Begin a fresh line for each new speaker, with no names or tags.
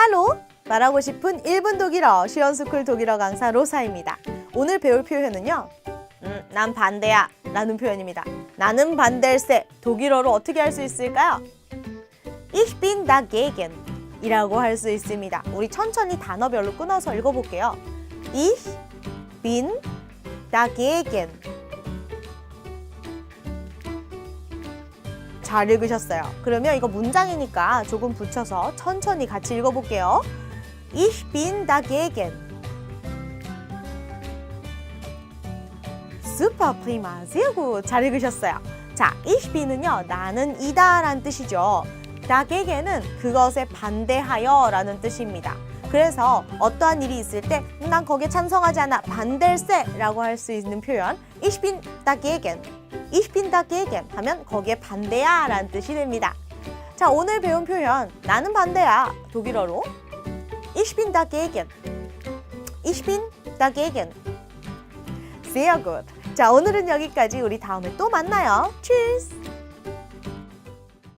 할로! 말하고 싶은 1분 독일어 시원스쿨 독일어 강사 로사입니다. 오늘 배울 표현은요. 음, 난 반대야 라는 표현입니다. 나는 반댈세 독일어로 어떻게 할 수 있을까요? Ich bin dagegen 이라고 할 수 있습니다. 우리 천천히 단어별로 끊어서 읽어볼게요. Ich bin dagegen 잘 읽으셨어요. 그러면 이거 문장이니까 조금 붙여서 천천히 같이 읽어볼게요. Ich bin dagegen. super prima. sehr gut. 잘 읽으셨어요. 자, ich bin은요, 나는 이다 라는 뜻이죠. dagegen은 그것에 반대하여 라는 뜻입니다. 그래서 어떠한 일이 있을 때 난 거기에 찬성하지 않아 반댈세 라고 할 수 있는 표현 ich bin dagegen. Ich bin dagegen. 하면 거기에 반대야 라는 뜻이 됩니다. 자, 오늘 배운 표현 나는 반대야. 독일어로 ich bin dagegen. Ich bin dagegen. Sehr gut 자, 오늘은 여기까지. 우리 다음에 또 만나요. Tschüss